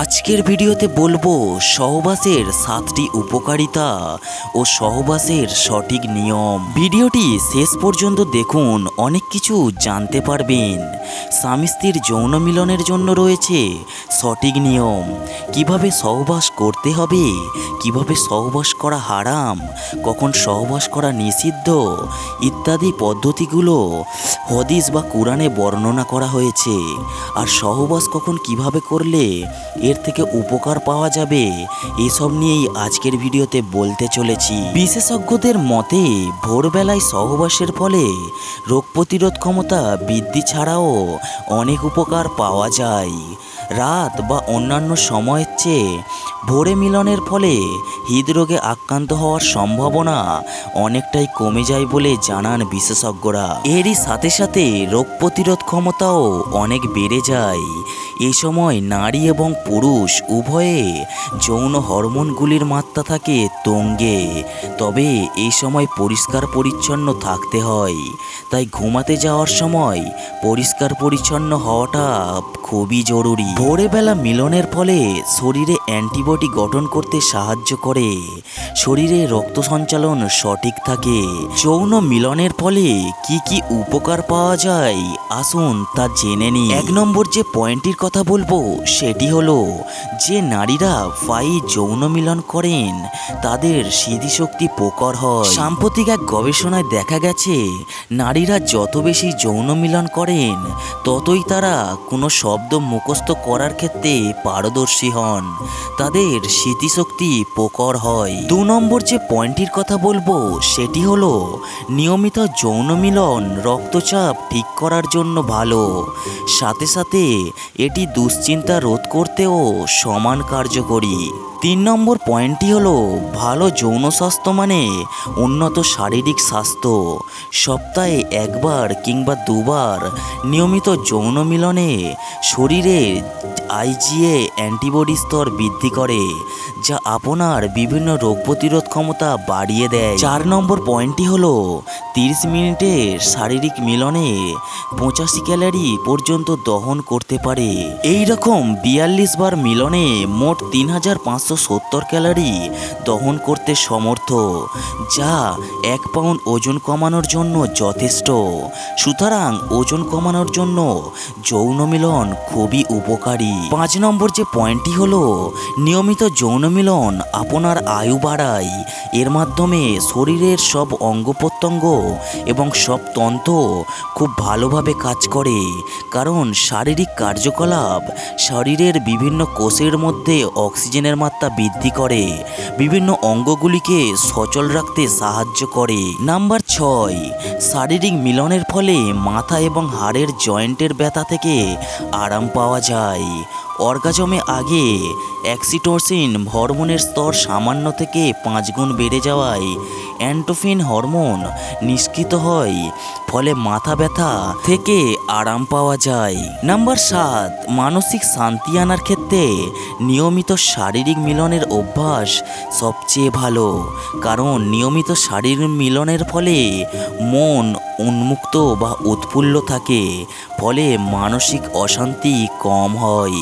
আজকের ভিডিওতে বলব, সহবাসের সাতটি উপকারিতা ও সহবাসের সঠিক নিয়ম। ভিডিওটি শেষ পর্যন্ত দেখুন, অনেক কিছু জানতে পারবেন। স্বামী স্ত্রীর যৌন মিলনের জন্য রয়েছে সঠিক নিয়ম। কীভাবে সহবাস করতে হবে? কীভাবে সহবাস করা হারাম? কখন সহবাস করা নিষিদ্ধ? ইত্যাদি পদ্ধতিগুলো হদিস বা কোরআনে বর্ণনা করা হয়েছে। আর সহবাস কখন কীভাবে করলে এর থেকে উপকার পাওয়া যাবে। এসব নিয়েই আজকের ভিডিওতে বলতে চলেছি। বিশেষজ্ঞদের মতে, ভোরবেলায় সহবাসের ফলে রোগ প্রতিরোধ ক্ষমতা বৃদ্ধি ছাড়াও অনেক উপকার পাওয়া যায়। রাত বা অন্যান্য সময়ের চেয়ে ভোরে মিলনের ফলে হৃদরোগে আক্রান্ত হওয়ার সম্ভাবনা অনেকটাই কমে যায় বলে জানান বিশেষজ্ঞরা। এরই সাথে সাথে রোগ প্রতিরোধ ক্ষমতাও অনেক বেড়ে যায়। এ সময় নারী এবং পুরুষ উভয়ে যৌন হরমোনগুলির মাত্রা থাকে তঙ্গে। তবে এই সময় পরিষ্কার পরিচ্ছন্ন থাকতে হয়। তাই ঘুমাতে যাওয়ার সময় পরিষ্কার পরিচ্ছন্ন হওয়াটা খুবই জরুরি। ভোরবেলা মিলনের ফলে শরীরে অ্যান্টিবডি গঠন করতে সাহায্য করে। শরীরে রক্ত সঞ্চালন সঠিক থাকে। যৌন মিলনের ফলে কি কি উপকার পাওয়া যায়, আসুন তা জেনে নিই। এক নম্বর যে পয়েন্টটির কথা বলব, সেটি হলো যে নারীরা ফাই যৌন মিলন করেন, তাদের স্মৃতিশক্তি প্রকর হয়। সাম্প্রতিক এক গবেষণায় দেখা গেছে, নারীরা যত বেশি যৌন মিলন করেন, ততই তারা কোনো শব্দ মুখস্থ করার ক্ষেত্রে পারদর্শী হন। তাদের স্মৃতিশক্তি প্রকর হয়। দু নম্বর যে পয়েন্টটির কথা বলব, সেটি হলো, নিয়মিত যৌন মিলন রক্তচাপ ঠিক করার জন্য ভালো। সাথে সাথে এটি দুশ্চিন্তা রোধ করতেও সমান কার্যকরী। তিন নম্বর পয়েন্টটি হলো, ভালো যৌন স্বাস্থ্য মানে উন্নত শারীরিক স্বাস্থ্য। সপ্তাহে একবার কিংবা দুবার নিয়মিত যৌন মিলনে শরীরে আইজিএ অ্যান্টিবডি স্তর বৃদ্ধি করে, যা আপনার বিভিন্ন রোগ প্রতিরোধ ক্ষমতা বাড়িয়ে দেয়। চার নম্বর পয়েন্টটি হলো, তিরিশ মিনিটের শারীরিক মিলনে পঁচাশি ক্যালারি পর্যন্ত দহন করতে পারে। এই রকম বিয়াল্লিশ বার মিলনে মোট তিন হাজার পাঁচশো সত্তর ক্যালারি দহন করতে সমর্থ, যা এক পাউন্ড ওজন কমানোর জন্য যথেষ্ট। সুতরাং ওজন কমানোর জন্য যৌন মিলন খুবই উপকারী। পাঁচ নম্বর যে পয়েন্টটি হলো, নিয়মিত যৌন মিলন আপনার আয়ু বাড়ায়। এর মাধ্যমে শরীরের সব অঙ্গ প্রত্যঙ্গ এবং সব তন্ত্র খুব ভালোভাবে কাজ করে। কারণ শারীরিক কার্যকলাপ শরীরের বিভিন্ন কোষের মধ্যে অক্সিজেনের মাত্রা বৃদ্ধি করে। বিভিন্ন অঙ্গগুলিকে সচল রাখতে সাহায্য করে। নাম্বার ছয়, শারীরিক মিলনের ফলে মাথা এবং হাড়ের জয়েন্টের ব্যথা থেকে আরাম পাওয়া যায়। অর্গাজমে আগে অ্যাক্সিটোসিন হরমোনের স্তর সামান্য থেকে পাঁচ গুণ বেড়ে যাওয়ায় অ্যান্টোফিন হরমোন নিষ্কৃত হয়, ফলে মাথা ব্যথা থেকে আরাম পাওয়া যায়। নাম্বার সাত, মানসিক শান্তি আনার ক্ষেত্রে নিয়মিত শারীরিক মিলনের অভ্যাস সবচেয়ে ভালো, কারণ নিয়মিত শারীরিক মিলনের ফলে মন উন্মুক্ত বা উৎফুল্ল থাকে, ফলে মানসিক অশান্তি কম হয়।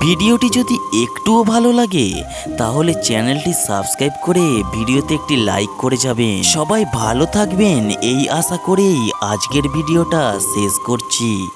ভিডিওটি যদি একটুও ভালো লাগে, তাহলে চ্যানেলটি সাবস্ক্রাইব করে ভিডিওতে একটি লাইক করে যাবেন। সবাই ভালো থাকবেন, এই আশা করেই আজকের ভিডিওটা শেষ করছি।